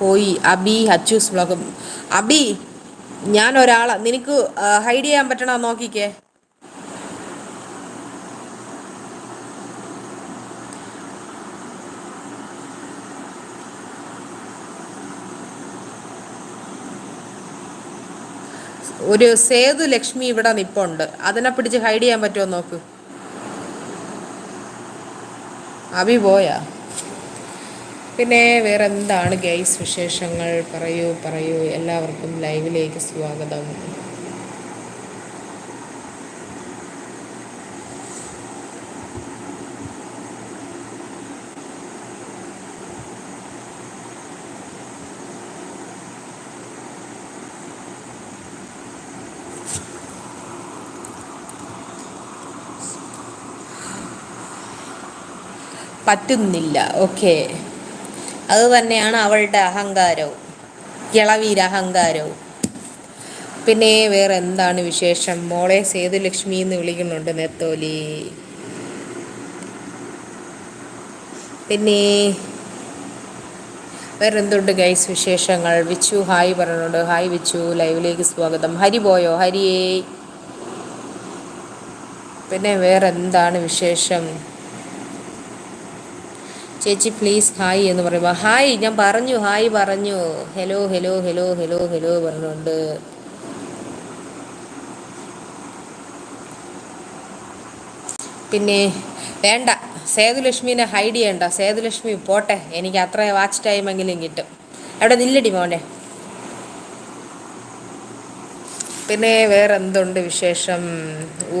പോയി. അബി ഹച്ചൂസ് വ്ളോഗ് അബി ഞാൻ ഒരാളാ നിനക്ക് ഹൈഡ് ചെയ്യാൻ പറ്റണോ നോക്കിക്കേ. ഒരു സേതു ലക്ഷ്മി ഇവിടെ നിപ്പുണ്ട്. അതിനെ പിടിച്ച് ഹൈഡ് ചെയ്യാൻ പറ്റുമോ നോക്ക്. അഭി പോയാ? പിന്നെ വേറെ എന്താണ് ഗൈസ് വിശേഷങ്ങൾ? പറയൂ പറയൂ. എല്ലാവർക്കും ലൈവിലേക്ക് സ്വാഗതം. പറ്റുന്നില്ല. ഓക്കെ അത് തന്നെയാണ് അവളുടെ അഹങ്കാരവും. കിളവീര അഹങ്കാരവും. പിന്നെ വേറെ എന്താണ് വിശേഷം? മോളെ സേതുലക്ഷ്മി എന്ന് വിളിക്കുന്നുണ്ട് നെത്തോലി. പിന്നെ വേറെ എന്തുണ്ട് ഗൈസ് വിശേഷങ്ങൾ? വിച്ചു ഹായ് പറഞ്ഞുണ്ട് ഹായ് വിച്ചു ലൈവിലേക്ക് സ്വാഗതം. ഹരി പോയോ? ഹരിയേ. പിന്നെ വേറെ എന്താണ് വിശേഷം? ചേച്ചി പ്ലീസ് ഹായ് എന്ന് പറയുമ്പോൾ ഹായ് ഞാൻ പറഞ്ഞു ഹായ് പറഞ്ഞു. Hello hello hello hello hello പറഞ്ഞുകൊണ്ട്. പിന്നെ വേണ്ട സേതുലക്ഷ്മിനെ ഹൈഡ് ചെയ്യണ്ട. സേതുലക്ഷ്മി പോട്ടെ എനിക്ക് അത്ര വാച്ച് ടൈമെങ്കിലും കിട്ടും. അവിടെ നില്ലടി മോനെ. പിന്നെ വേറെ എന്തുണ്ട് വിശേഷം?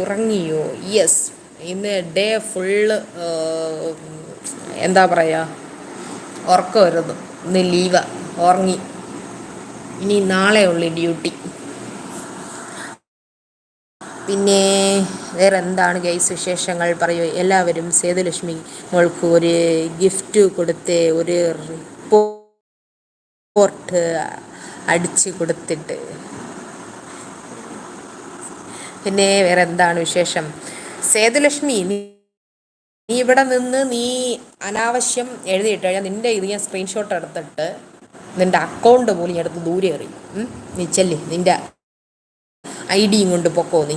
ഉറങ്ങിയോ? യെസ് ഇന്ന് ഡേ ഫുള്ള് എന്താ പറയുക ഉറക്കം വരുന്നു. ഇന്ന് ലീവ ഉറങ്ങി. ഇനി നാളെ ഉള്ളു ഡ്യൂട്ടി പിന്നെ വേറെ എന്താണ് ഗൈസ് വിശേഷങ്ങൾ? പറയൂ. എല്ലാവരും സേതുലക്ഷ്മി മോൾക്ക് ഒരു ഗിഫ്റ്റ് കൊടുത്ത് ഒരു റിപ്പോർട്ട് അടിച്ച് കൊടുത്തിട്ട്. പിന്നെ വേറെ എന്താണ് വിശേഷം? സേതുലക്ഷ്മി നീ ഇവിടെ നിന്ന് നീ അനാവശ്യം എഴുതിയിട്ട് കഴിഞ്ഞാൽ നിന്റെ ഇത് ഞാൻ സ്ക്രീൻഷോട്ട് എടുത്തിട്ട് നിന്റെ അക്കൗണ്ട് പോലും എടുത്ത് ദൂരെ എറിയും. നീ ചെല്ലേ. നിന്റെ ഐ ഡിയും കൊണ്ട് പൊക്കോ നീ.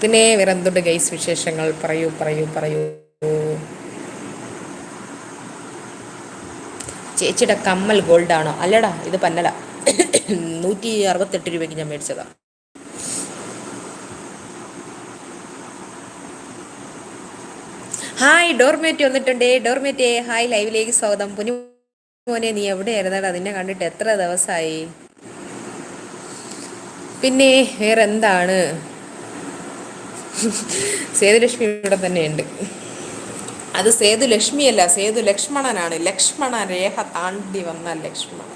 പിന്നെ വേറെ എന്തുണ്ട് ഗൈസ് വിശേഷങ്ങൾ? പറയൂ പറയൂ പറയൂ. ചേച്ചിയുടെ കമ്മൽ ഗോൾഡാണോ അല്ലടാ ഇത് പന്നല. നൂറ്റി അറുപത്തെട്ട് രൂപയ്ക്ക് ഞാൻ മേടിച്ചതാണ് ഹായ് ഡോർമേറ്റ് വന്നിട്ടുണ്ട്. ഡോർമേറ്റ് ഹായ് ലൈവിലേക്ക് സ്വാഗതം. പുനി മോനെ നീ എവിടെയായിരുന്നടാ? നിന്നെ കണ്ടിട്ട് എത്ര ദിവസമായി പിന്നെ വേറെ എന്താണ് സേതുലക്ഷ്മി ഇവിടെ തന്നെയുണ്ട്. അത് സേതു ലക്ഷ്മിയല്ല സേതു ലക്ഷ്മണനാണ് ലക്ഷ്മണ രേഖ താണ്ടി വന്ന ലക്ഷ്മണൻ.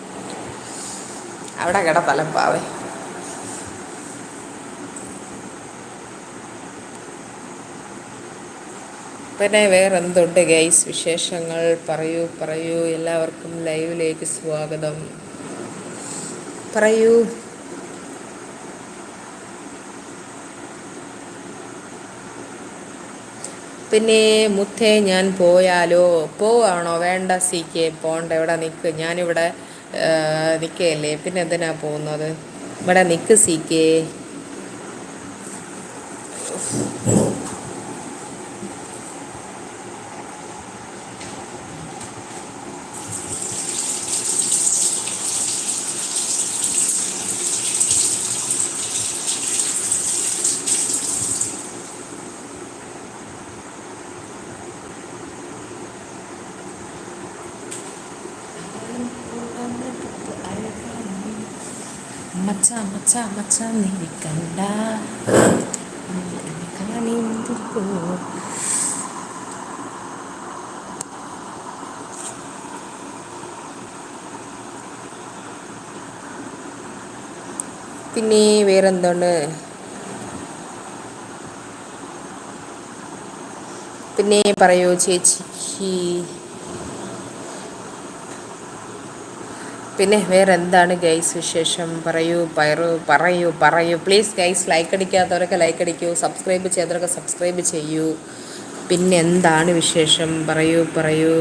അവിടെ കിട തലപ്പാവേ പിന്നെ വേറെ എന്തുണ്ട് ഗൈസ് വിശേഷങ്ങൾ? പറയൂ പറയൂ. എല്ലാവർക്കും ലൈവിലേക്ക് സ്വാഗതം. പറയൂ. പിന്നെ മുത്തേ ഞാൻ പോയാലോ? പോവാണോ? വേണ്ട സി കെ പോണ്ട. ഇവിടെ നിൽക്ക് ഞാനിവിടെ നിൽക്കുകയല്ലേ പിന്നെ എന്തിനാ പോകുന്നത്? ഇവിടെ നിൽക്ക് സി കെ. മച്ച മച്ച മച്ച നീ കണ്ട പിന്നെ വേറെന്താണ്? പിന്നെ പറയൂ ചേച്ചിക്ക്. പിന്നെ വേറെ എന്താണ് ഗൈസ് വിശേഷം? പറയൂ പറയൂ പറയൂ പറയൂ. പ്ലീസ് ഗൈസ് ലൈക്ക് അടിക്കാത്തവരൊക്കെ ലൈക്ക് അടിക്കൂ. സബ്സ്ക്രൈബ് ചെയ്യാത്തവരൊക്കെ സബ്സ്ക്രൈബ് ചെയ്യൂ. പിന്നെ എന്താണ് വിശേഷം? പറയൂ പറയൂ.